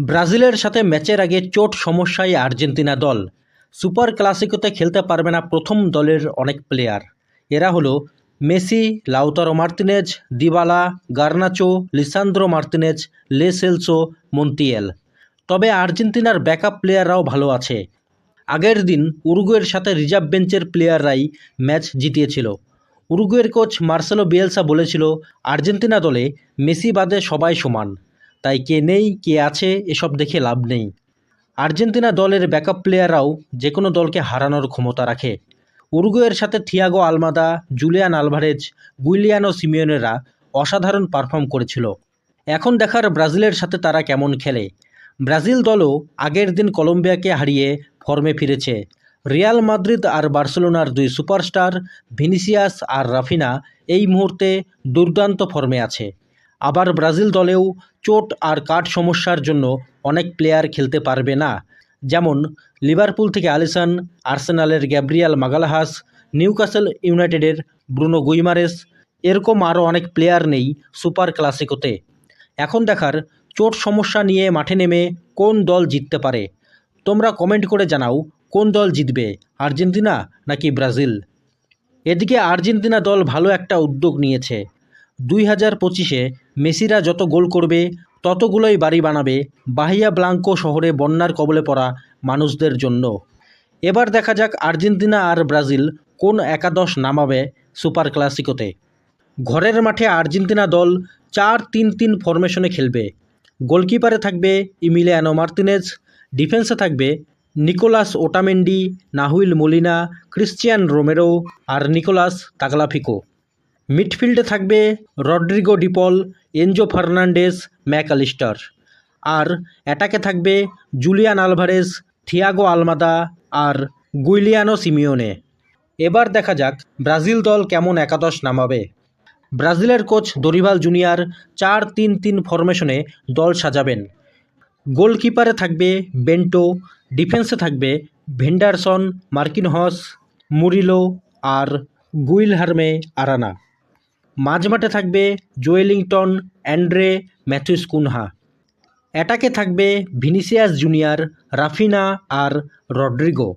ব্রাজিলের সাথে ম্যাচের আগে চোট সমস্যায় আর্জেন্টিনা দল। সুপার ক্লাসিকোতে খেলতে পারবে না প্রথম দলের অনেক প্লেয়ার। এরা হলো Messi, Lautaro Martinez, Dybala, Garnacho, Lisandro Martinez, Lo Celso, Montiel. তবে আর্জেন্টিনার ব্যাকআপ প্লেয়াররাও ভালো আছে। আগের দিন উরুগুয়ের সাথে রিজার্ভ বেঞ্চের প্লেয়াররাই ম্যাচ জিতিয়েছিল। উরুগুয়ের কোচ মার্সেলো বিয়েলসা বলেছিল, আর্জেন্টিনা দলে মেসি বাদে সবাই সমান। তাই কে নেই, কে আছে, এসব দেখে লাভ নেই। আর্জেন্টিনা দলের ব্যাকআপ প্লেয়াররাও যে কোনো দলকে হারানোর ক্ষমতা রাখে। উরুগুয়ের সাথে Thiago Almada, Julian Alvarez, Giuliano সিমিওনেরা অসাধারণ পারফর্ম করেছিল। এখন দেখার ব্রাজিলের সাথে তারা কেমন খেলে। ব্রাজিল দলও আগের দিন কলম্বিয়াকে হারিয়ে ফর্মে ফিরেছে। রিয়াল মাদ্রিদ আর বার্সেলোনার দুই সুপারস্টার ভিনিসিয়াস আর রাফিনা এই মুহূর্তে দুর্দান্ত ফর্মে আছে। আবার ব্রাজিল দলেও চোট আর কাঠ সমস্যার জন্য অনেক প্লেয়ার খেলতে পারবে না। যেমন লিভারপুল থেকে আলিসান, আর্সেনালের গ্যাব্রিয়াল মাগালাহাস, নিউকাসেল ইউনাইটেডের ব্রুনো গুইমারেস, এরকম আরও অনেক প্লেয়ার নেই সুপার ক্লাসিকোতে। এখন দেখার চোট সমস্যা নিয়ে মাঠে নেমে কোন দল জিততে পারে। তোমরা কমেন্ট করে জানাও, কোন দল জিতবে, আর্জেন্টিনা নাকি ব্রাজিল? এদিকে আর্জেন্টিনা দল ভালো একটা উদ্যোগ নিয়েছে। দুই হাজার পঁচিশে মেসিরা যত গোল করবে, ততগুলোই বাড়ি বানাবে বাহিয়া ব্লাঙ্কো শহরে বন্যার কবলে পড়া মানুষদের জন্য। এবার দেখা যাক আর্জেন্টিনা আর ব্রাজিল কোন একাদশ নামাবে সুপার ক্লাসিকোতে। ঘরের মাঠে আর্জেন্টিনা দল চার তিন তিন ফরমেশনে খেলবে। গোলকিপারে থাকবে ইমিলিয়ানো মার্তিনেজ, ডিফেন্সে থাকবে Nicolas Otamendi, Nahuel Molina, Cristian Romero আর নিকোলাস তাগলাফিকো। মিডফিল্ডে থাকবে Rodrigo De Paul, Enzo Fernandez MacAllister আর অ্যাটাকে থাকবে জুলিয়ান আলভারেস থিয়াগো আলমাদা আর গুইলিয়ানো সিমিওনে। এবার দেখা যাক ব্রাজিল দল কেমন একাদশ নামাবে। ব্রাজিলের কোচ দরিভাল জুনিয়র চার তিন তিন ফরমেশনে দল সাজাবেন। গোলকিপারে থাকবে বেন্টো, ডিফেন্সে থাকবে ভেন্ডারসন, মার্কিনহস, মুরিলো আর গুইল গুইলহার্মে আরানা। মাঝমাঠে থাকবে জোয়েলিংটন অ্যান্ড্রে ম্যাথুস কুনহা। অ্যাটাকে থাকবে ভিনিসিয়াস জুনিয়র রাফিনা আর রড্রিগো।